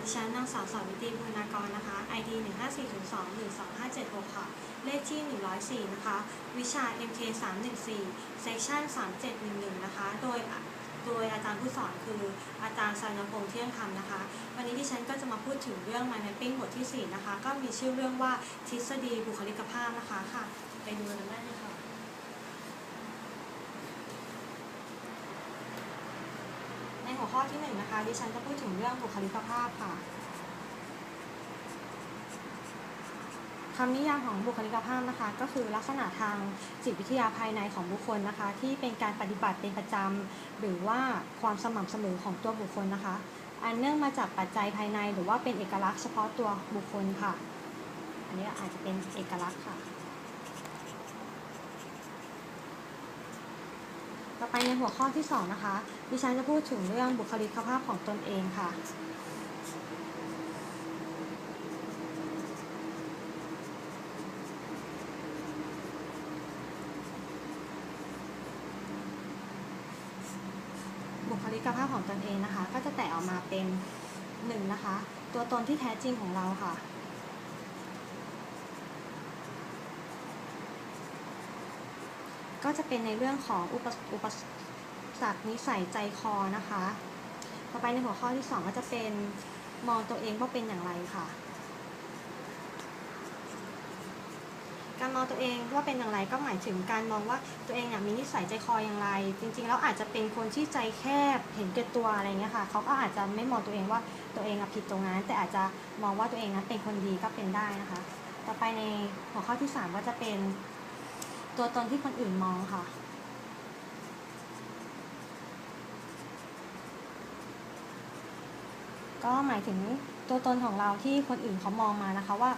ดิฉันนางสาวสาวิตรีบุญนากรนะคะ ID 1 5 4 0 2 1 2 5 7 6 ค่ะ เลขที่ 104 นะคะ วิชา MK 314 Section 3711 นะคะ โดยโดยอาจารย์ผู้สอนคืออาจารย์สานพงษ์เที่ยงธรรมนะคะ วันนี้ดิฉันก็จะมาพูดถึงเรื่อง Mind Mapping บทที่ 4 นะคะ ก็มีชื่อเรื่องว่าทฤษฎีบุคลิกภาพนะคะค่ะ ไปดูกันได้เลยค่ะ ใน หัวข้อที่หนึ่งนะคะ ดิฉันจะพูดถึงเรื่องบุคลิกภาพค่ะคำนิยามของบุคลิกภาพนะคะ ก็คือลักษณะทางจิตวิทยาภายในของบุคคลนะคะ ที่เป็นการปฏิบัติเป็นประจำหรือว่าความสม่ำเสมอของตัวบุคคลนะคะ อันเนื่องมาจากปัจจัยภายในหรือว่าเป็นเอกลักษณ์เฉพาะตัวบุคคลค่ะ อันนี้อาจจะเป็นเอกลักษณ์ค่ะ ต่อไปในหัวข้อที่ 2 นะคะ ดิฉันจะพูดถึงเรื่องบุคลิกภาพของตนเองค่ะ บุคลิกภาพของตนเองนะคะ ก็จะแตกออกมาเป็นหนึ่งนะคะ ตัวตนที่แท้จริงของเราค่ะ ก็จะเป็นในเรื่องของอุปอุปสรรคนิสัยใจคอนะคะ ต่อไปในหัวข้อที่ 2 ก็จะเป็นมองตัวเองว่าเป็นอย่างไรค่ะ การมองตัวเองว่าเป็นอย่างไรก็หมายถึงการมองว่าตัวเองมีนิสัยใจคออย่างไร จริงๆแล้วอาจจะเป็นคนที่ใจแคบเห็นแก่ตัวอะไรเงี้ยค่ะเขาก็อาจจะไม่มองตัวเองว่าตัวเองผิดตรงนั้น แต่อาจจะมองว่าตัวเองนั้นเป็นคนดีก็เป็นได้นะคะ ต่อไปในหัวข้อที่ 3 ก็จะเป็น ตัวตนที่คนอื่นมองค่ะ ก็หมายถึงตัวตนของเราที่คนอื่นเขามองมานะคะว่า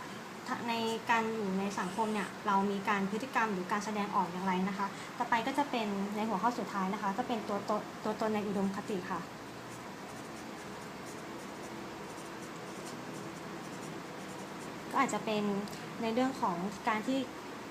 ในการอยู่ในสังคมเนี่ยเรามีการพฤติกรรมหรือการแสดงออกอย่างไรนะคะ ต่อไปก็จะเป็นในหัวข้อสุดท้ายนะคะก็เป็นตัวตนตัวตนในอุดมคติค่ะ ก็อาจจะเป็นในเรื่องของการที่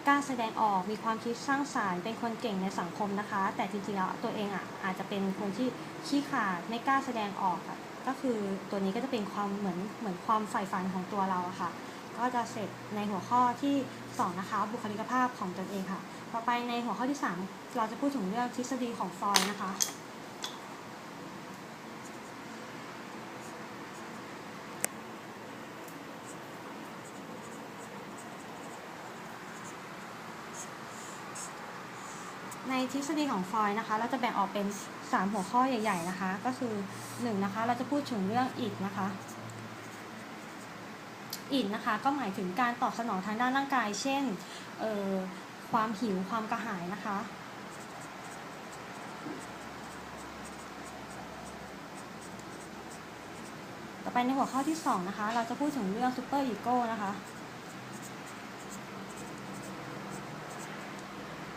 กล้าแสดงออกมีความคิดสร้างสารรค์เป็นคนเก่งในสังคมนะคะ แต่จริงๆแล้วตัวเองอะอาจจะเป็นคนที่ขี้ขาดไม่กล้าแสดงออกอะก็คือตัวนี้ก็จะเป็นความเหมือนเหมือนความใฝ่ฝันของตัวเราอะค่ะ ก็จะเสร็จในหัวข้อที่ 2 นะคะ บุคลิกภาพของตนเองค่ะ ต่อไปในหัวข้อที่ 3 เราจะพูดถึงเรื่องทฤษฎีของฟอยนะคะ ในทฤษฎีของฟอยนะคะ เราจะแบ่งออกเป็น 3 หัวข้อใหญ่ ๆนะคะ ก็คือ1นะคะ เราจะพูดถึงเรื่องอิดนะคะ อิดนะคะ ก็หมายถึงการตอบสนองทางด้านร่างกาย เช่น ความหิว ความกระหายนะคะ ต่อไปในหัวข้อที่ 2 นะคะ เราจะพูดถึงเรื่องซูเปอร์อีโก้นะคะ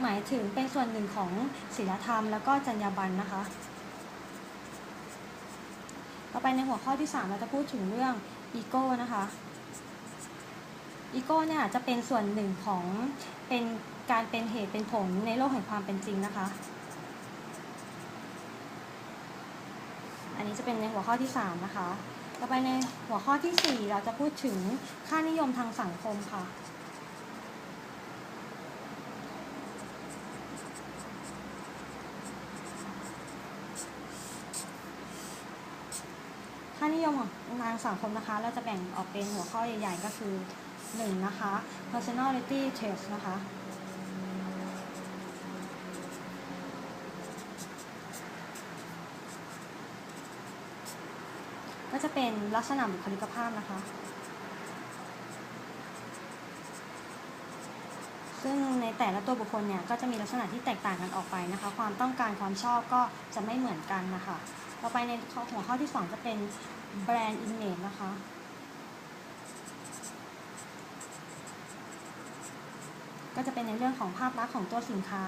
หมายถึงเป็นส่วนหนึ่งของศีลธรรม แล้วก็จรรยาบรรณนะคะ ต่อไปในหัวข้อที่ 3 เราจะพูดถึงเรื่องอีโก้นะคะอีโก้เนี่ยจะเป็นส่วนหนึ่งของเป็นการเป็นเหตุเป็นผลในโลกแห่งความเป็นจริงนะคะ อันนี้จะเป็นในหัวข้อที่ 3 นะคะ ต่อไปในหัวข้อที่ 4 เราจะพูดถึงค่านิยมทางสังคมค่ะ ยมของทางสังคมนะคะ เราจะแบ่งออกเป็นหัวข้อใหญ่ๆ ก็คือ 1 นะคะ personality test นะคะ ก็จะเป็นลักษณะบุคลิกภาพนะคะ ซึ่งในแต่ละตัวบุคคลเนี่ย ก็จะมีลักษณะที่แตกต่างกันออกไปนะคะ ความต้องการความชอบก็จะไม่เหมือนกันนะคะ ต่อไปในหัวข้อที่ 2 จะเป็น brand image นะคะ ก็จะเป็นในเรื่องของภาพลักษณ์ของตัวสินค้า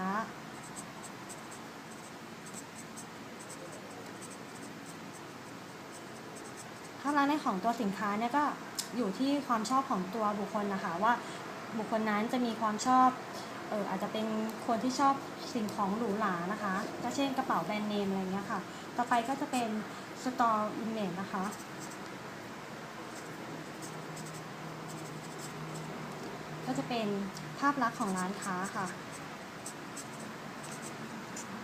ภาพลักษณ์ในของตัวสินค้าเนี่ยก็อยู่ที่ความชอบของตัวบุคคลนะคะว่าบุคคลนั้นจะมีความชอบ เอออาจจะเป็นคนที่ชอบสิ่งของหรูหรานะคะก็เช่นกระเป๋าแบรนด์เนมอะไรเงี้ยค่ะ ต่อไปก็จะเป็น store image นะคะก็จะเป็นภาพลักษณ์ของร้านค้าค่ะ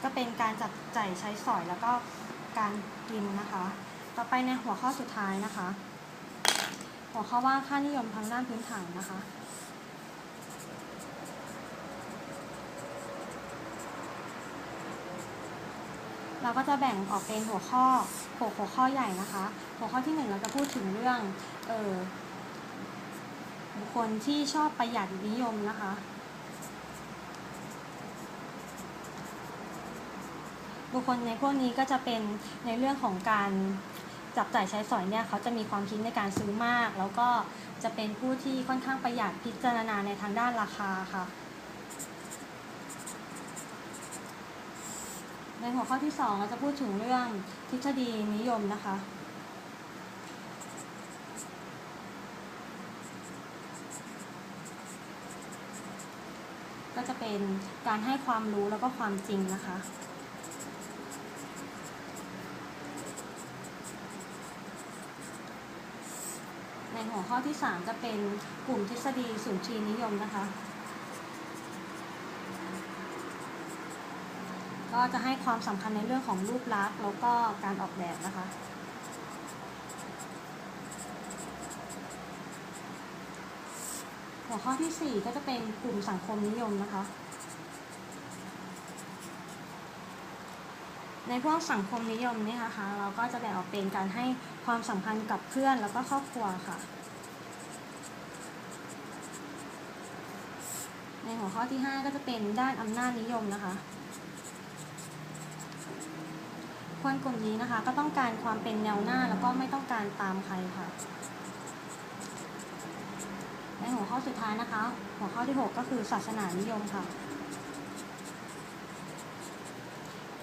ก็เป็นการจับจ่ายใช้สอยแล้วก็การกินนะคะ ต่อไปในหัวข้อสุดท้ายนะคะ หัวข้อว่าค่านิยมทางด้านพื้นฐานนะคะ เราก็จะแบ่งออกเป็นหัวข้อหกหัวข้อใหญ่นะคะ หัวข้อที่หนึ่งเราจะพูดถึงเรื่องเออบุคคลที่ชอบประหยัดนิยมนะคะ บุคคลในพวกนี้ก็จะเป็นในเรื่องของการจับจ่ายใช้สอยเนี่ยเขาจะมีความคิดในการซื้อมาก แล้วก็จะเป็นผู้ที่ค่อนข้างประหยัดพิจารณาในทางด้านราคาค่ะ ในหัวข้อที่สองเราจะพูดถึงเรื่องทฤษฎีนิยมนะคะ ก็จะเป็นการให้ความรู้แล้วก็ความจริงนะคะในหัวข้อที่ 3 จะเป็นกลุ่มทฤษฎีสุนทรีนิยมนะคะ ก็จะให้ความสำคัญในเรื่องของรูปลักษณ์แล้วก็การออกแบบนะคะ หัวข้อที่ 4 ก็จะเป็นกลุ่มสังคมนิยมนะคะ ในพวกสังคมนิยมเนี่ยนะคะเราก็จะแบ่งออกเป็นการให้ความสำคัญกับเพื่อนแล้วก็ครอบครัวค่ะ ในหัวข้อที่ 5 ก็จะเป็นด้านอำนาจนิยมนะคะ คนกลุ่มนี้นะคะ ก็ต้องการความเป็นแนวหน้าแล้วก็ไม่ต้องการตามใครค่ะในหัวข้อสุดท้ายนะคะ หัวข้อที่ 6 ก็คือศาสนานิยมค่ะ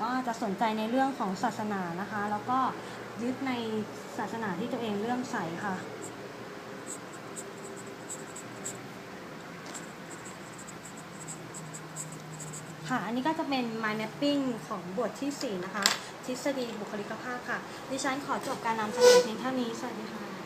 ก็จะสนใจในเรื่องของศาสนานะคะ แล้วก็ยึดในศาสนาที่ตัวเองเลื่อมใสค่ะค่ะ อันนี้ก็จะเป็น mind mapping ของบทที่ 4 นะคะ ทฤษฎีบุคลิกภาพค่ะ ดิฉันขอจบการนำเสนอเพียงเท่านี้ สวัสดีค่ะ